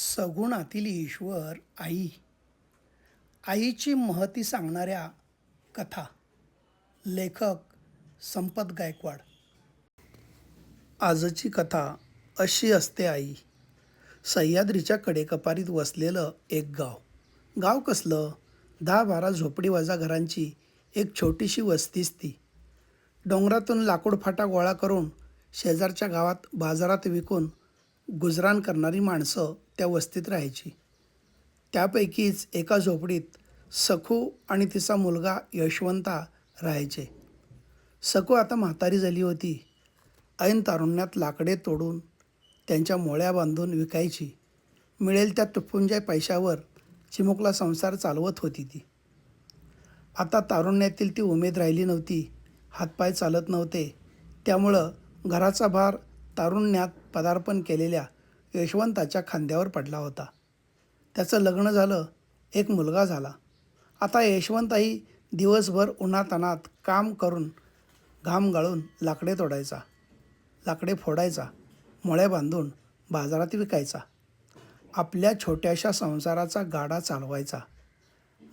सगुणातील ईश्वर आई. आईची महती सांगणाऱ्या कथा. लेखक संपत गायकवाड. आजची कथा अशी असते आई. सह्याद्रीच्या कडेकपारीत वसलेलं एक गाव. गाव कसलं? दहा बारा झोपडीवाजा घरांची एक छोटीशी वस्तीच ती डोंगरातून लाकूड फाटा गोळा करून शेजारच्या गावात बाजारात विकून गुजराण करणारी माणसं त्या वस्तीत राहायची. त्यापैकीच एका झोपडीत सखू आणि तिचा मुलगा यशवंता राहायचे. सखू आता म्हातारी झाली होती. ऐन तारुण्यात लाकडे तोडून त्यांच्या मोळ्या बांधून विकायची. मिळेल त्या तुटपुंज्या पैशावर चिमुकला संसार चालवत होती ती. आता तारुण्यातील ती उमेद राहिली नव्हती. हातपाय चालत नव्हते. त्यामुळं घराचा भार तारुण्यात पदार्पण केलेल्या यशवंताच्या खांद्यावर पडला होता. त्याचं लग्न झालं एक मुलगा झाला. आता यशवंतही दिवसभर उन्हातानात काम करून घाम गाळून लाकडे तोडायचा लाकडे फोडायचा मोळ्या बांधून बाजारात विकायचा आपल्या छोट्याशा संसाराचा गाडा चालवायचा.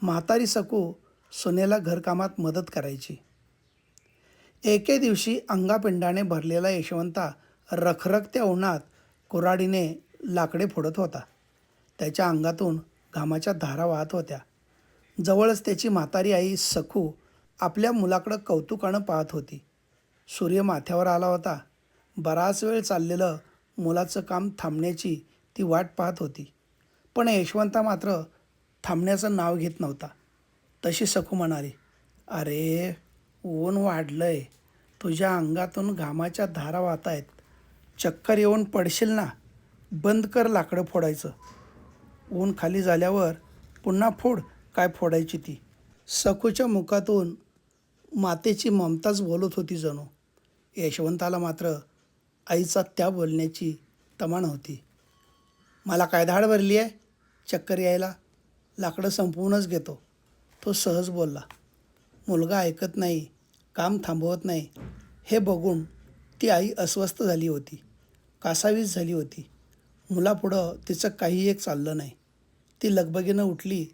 म्हातारी सकू सुनेला घरकामात मदत करायची. एके दिवशी अंगापिंडाने भरलेला यशवंता रखरखत्या उन्हात कुऱ्हाडीने लाकडे फोडत होता. त्याच्या अंगातून घामाच्या धारा वाहत होत्या. जवळच त्याची म्हातारी आई सखू आपल्या मुलाकडं कौतुकानं पाहत होती. सूर्य माथ्यावर आला होता. बराच वेळ चाललेलं मुलाचं काम थांबण्याची ती वाट पाहत होती. पण यशवंता मात्र थांबण्याचं नाव घेत नव्हता. तशी सखू म्हणाली अरे ऊन वाढलं आहे तुझ्या अंगातून घामाच्या धारा वाहत आहेत चक्कर येऊन पडशील ना बंद कर लाकडं फोडायचं. ऊन खाली झाल्यावर पुन्हा फोड काय फोडायची ती. सखूच्या मुखातून मातेची ममताच बोलत होती जणू. यशवंताला मात्र आईचा त्या बोलण्याची तमान होती. मला काय धाड भरली आहे चक्कर यायला? लाकडं संपवूनच घेतो. तो सहज बोलला. मुलगा ऐकत नाही काम थांबवत नाही हे बघून ती आई अस्वस्थ झाली होती. कासावीस झाली होती. मुलापुढं तिचं काही एक चाललं नाही. ती लगबगीनं उठली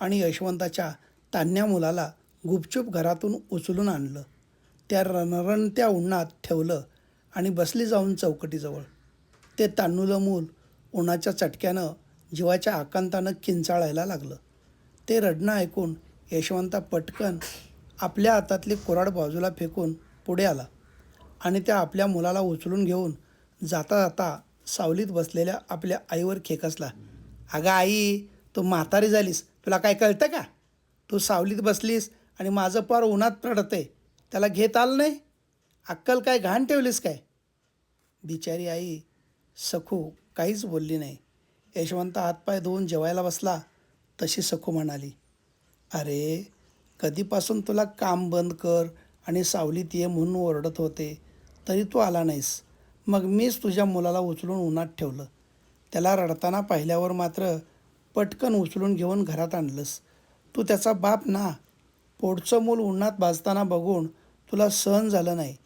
आणि यशवंताच्या तान्ह्या मुलाला गुपचूप घरातून उचलून आणलं. त्या रणरणत्या उन्हात ठेवलं आणि बसली जाऊन चौकटीजवळ. ते तान्हुलं मूल उन्हाच्या चटक्यानं जीवाच्या आकांतानं किंचाळायला लागलं. ते रडणं ऐकून यशवंता पटकन आपल्या हातातली कोराड बाजूला फेकून पुढे आला. आणि त्या आपल्या मुलाला उचलून घेऊन जाता जाता सावलीत बसलेल्या आपल्या आईवर खेकसला. अगं आई तू म्हातारी झालीस. तुला काय कळतं का? तू सावलीत बसलीस आणि माझं पार उन्हात पडतंय त्याला घेत आलं नाही? अक्कल काय घाण ठेवलीस काय? बिचारी आई सखू काहीच बोलली नाही. यशवंत हातपाय धुवून जेवायला बसला. तशी सखू म्हणाली अरे कधीपासून तुला काम बंद कर आणि सावलीत ये म्हणून ओरडत होते. तरी तू आला नाहीस. मग मीच तुझ्या मुलाला उचलून उन्हात ठेवलं. त्याला रडताना पाहिल्यावर मात्र पटकन उचलून घेऊन घरात आणलंस. तू त्याचा बाप ना. पोटचं मूल उन्हात भाजताना बघून तुला सहन झालं नाही.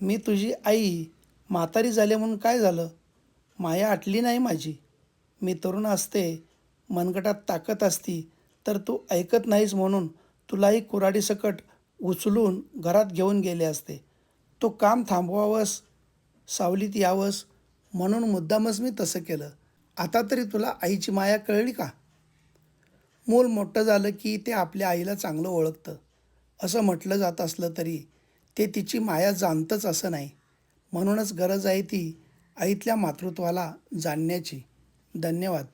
मी तुझी आई म्हातारी झाले म्हणून काय झालं? माया आटली नाही माझी. मी तरुण असते मनगटात ताकद असती तर तू ऐकत नाहीस म्हणून तुलाही कुऱ्हाडीसकट उचलून घरात घेऊन गेले असते. तो काम थांबवावंस सावलीत यावंस म्हणून मुद्दामच मी तसं केलं. आता तरी तुला आईची माया कळली का? मूल मोठं झालं की ते आपल्या आईला चांगलं ओळखतं. असं म्हटलं जात असलं तरी ते तिची माया जाणतंच असं नाही. म्हणूनच गरज आहे ती आईतल्या मातृत्वाला जाणण्याची. धन्यवाद.